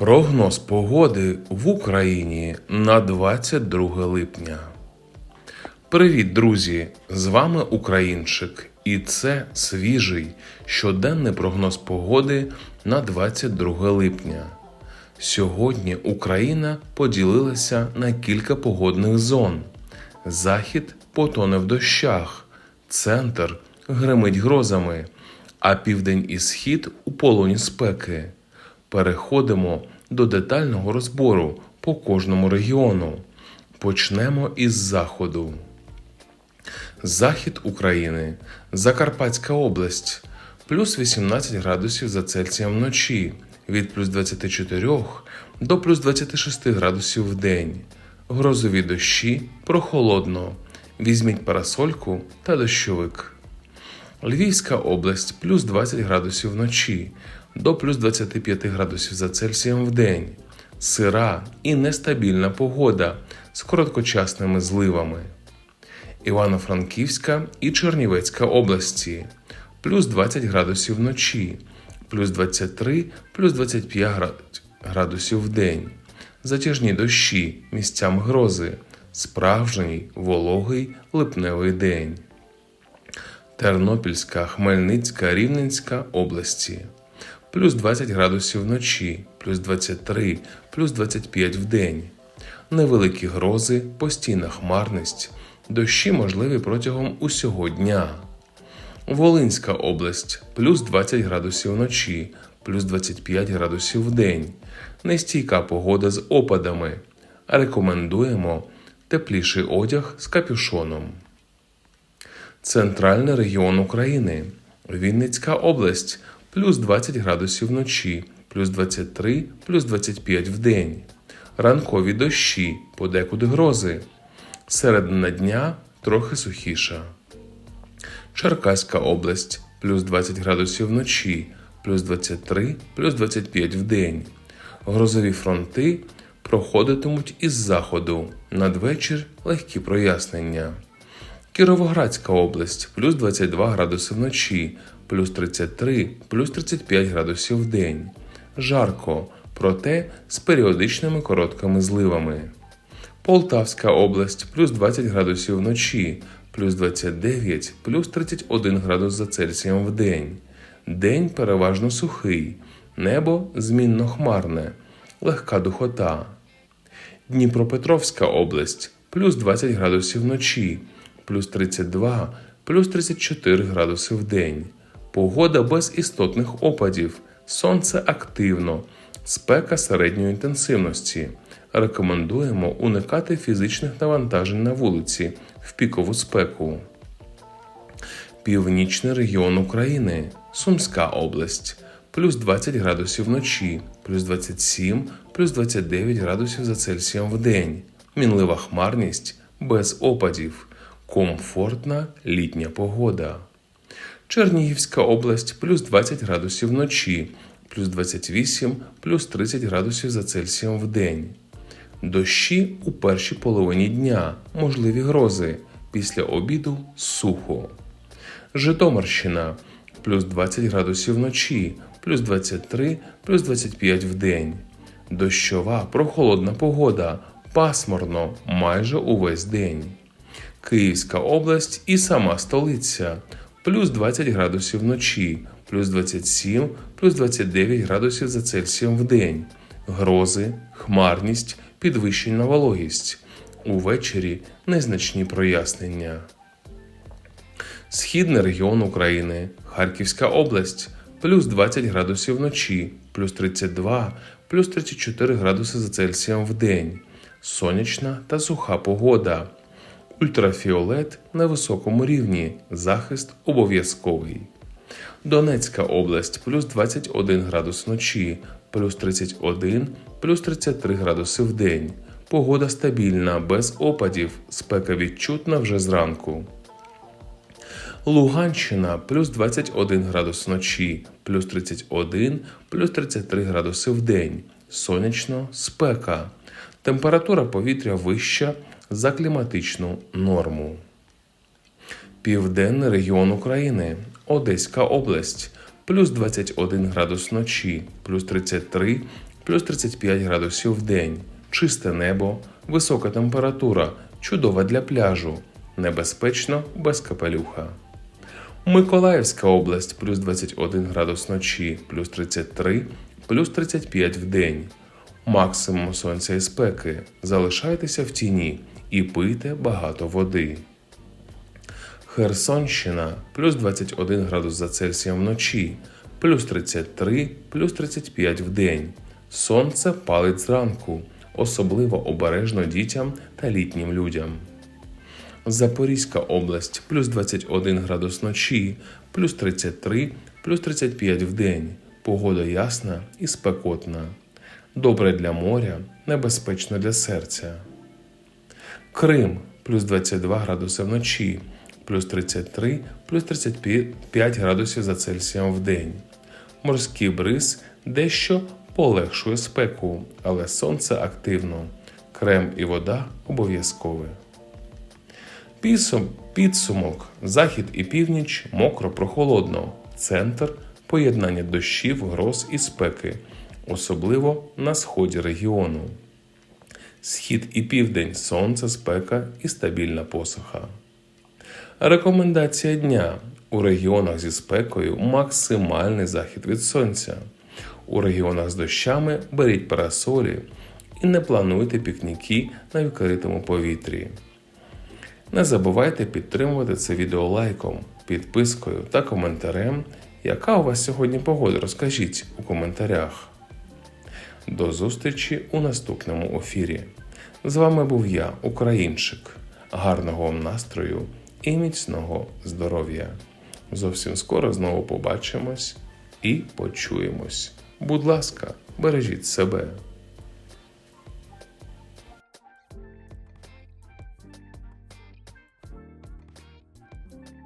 Прогноз погоди в Україні на 22 липня. Привіт, друзі! З вами Українчик, і це свіжий щоденний прогноз погоди на 22 липня. Сьогодні Україна поділилася на кілька погодних зон. Захід потоне в дощах, центр гримить грозами, а південь і схід у полоні спеки. Переходимо до детального розбору по кожному регіону. Почнемо із заходу. Захід України, Закарпатська область, плюс 18 градусів за Цельсієм вночі, від плюс 24 до плюс 26 градусів в день. Грозові дощі прохолодно. Візьміть парасольку та дощовик. Львівська область плюс 20 градусів вночі до плюс 25 градусів за Цельсієм в день. Сира і нестабільна погода з короткочасними зливами. Івано-Франківська і Чернівецька області плюс 20 градусів вночі, плюс 23, плюс 25 градусів в день. Затяжні дощі, місцями грози, справжній вологий липневий день. Тернопільська, Хмельницька, Рівненська області. Плюс 20 градусів вночі, плюс 23, плюс 25 в день. Невеликі грози, постійна хмарність, дощі можливі протягом усього дня. Волинська область плюс 20 градусів вночі, плюс 25 градусів в день. Нестійка погода з опадами. Рекомендуємо тепліший одяг з капюшоном. Центральний регіон України. Вінницька область плюс 20 градусів вночі, плюс 23, плюс 25 в день. Ранкові дощі, подекуди грози. Середина дня трохи сухіша. Черкаська область плюс 20 градусів вночі, плюс 23, плюс 25 в день. Грозові фронти проходитимуть із заходу. Надвечір легкі прояснення. Кіровоградська область плюс 22 градуси вночі, плюс 33, плюс 35 градусів в день. Жарко, проте з періодичними короткими зливами. Полтавська область плюс 20 градусів вночі, плюс 29, плюс 31 градус за Цельсієм в день. День переважно сухий, небо змінно хмарне, легка духота. Дніпропетровська область плюс 20 градусів вночі, плюс 32, плюс 34 градуси в день. Погода без істотних опадів, сонце активно, спека середньої інтенсивності. Рекомендуємо уникати фізичних навантажень на вулиці в пікову спеку. Північний регіон України, Сумська область, плюс 20 градусів вночі, плюс 27, плюс 29 градусів за Цельсієм в день. Мінлива хмарність без опадів, комфортна літня погода. Чернігівська область плюс 20 градусів вночі, плюс 28, плюс 30 градусів за Цельсієм в день. Дощі у першій половині дня, можливі грози, після обіду сухо. Житомирщина плюс 20 градусів вночі, плюс 23, плюс 25 в день. Дощова прохолодна погода, пасмурно майже увесь день. Київська область і сама столиця плюс 20 градусів вночі, плюс 27, плюс 29 градусів за Цельсієм в день. Грози, хмарність, підвищена вологість. Увечері незначні прояснення. Східний регіон України, Харківська область, плюс 20 градусів вночі, плюс 32, плюс 34 градуси за Цельсієм в день. Сонячна та суха погода. Ультрафіолет на високому рівні. Захист обов'язковий. Донецька область плюс 21 градус вночі, плюс 31, плюс 33 градуси в день. Погода стабільна, без опадів, спека відчутна вже зранку. Луганщина плюс 21 градус вночі, плюс 31, плюс 33 градуси в день. Сонячно, спека. Температура повітря вища за кліматичну норму. Південний регіон України, Одеська область, плюс 21 градус вночі, плюс 33, плюс 35 градусів в день, чисте небо, висока температура, чудова для пляжу, небезпечно без капелюха. Миколаївська область плюс 21 градус вночі, плюс 33, плюс 35 в день. Максимум сонця і спеки. Залишайтеся в тіні і пийте багато води. Херсонщина плюс 21 градус за Цельсієм вночі, плюс 33, плюс 35 в день. Сонце палить зранку, особливо обережно дітям та літнім людям. Запорізька область плюс 21 градус вночі, плюс 33, плюс 35 в день. Погода ясна і спекотна. Добре для моря, небезпечно для серця. Крим плюс 22 градуси вночі, плюс 33, плюс 35 градусів за Цельсієм в день. Морський бриз дещо полегшує спеку, але сонце активно. Крем і вода обов'язкові. Підсум, підсумок. Захід і північ мокро прохолодно. Центр поєднання дощів, гроз і спеки, особливо на сході регіону. Схід і південь сонце, спека і стабільна посуха. Рекомендація дня. У регіонах зі спекою максимальний захід від сонця. У регіонах з дощами беріть парасолі і не плануйте пікніки на відкритому повітрі. Не забувайте підтримувати це відео лайком, підпискою та коментарем. Яка у вас сьогодні погода? Розкажіть у коментарях. До зустрічі у наступному ефірі. З вами був я, Українчик. Гарного вам настрою і міцного здоров'я. Зовсім скоро знову побачимось і почуємось. Будь ласка, бережіть себе.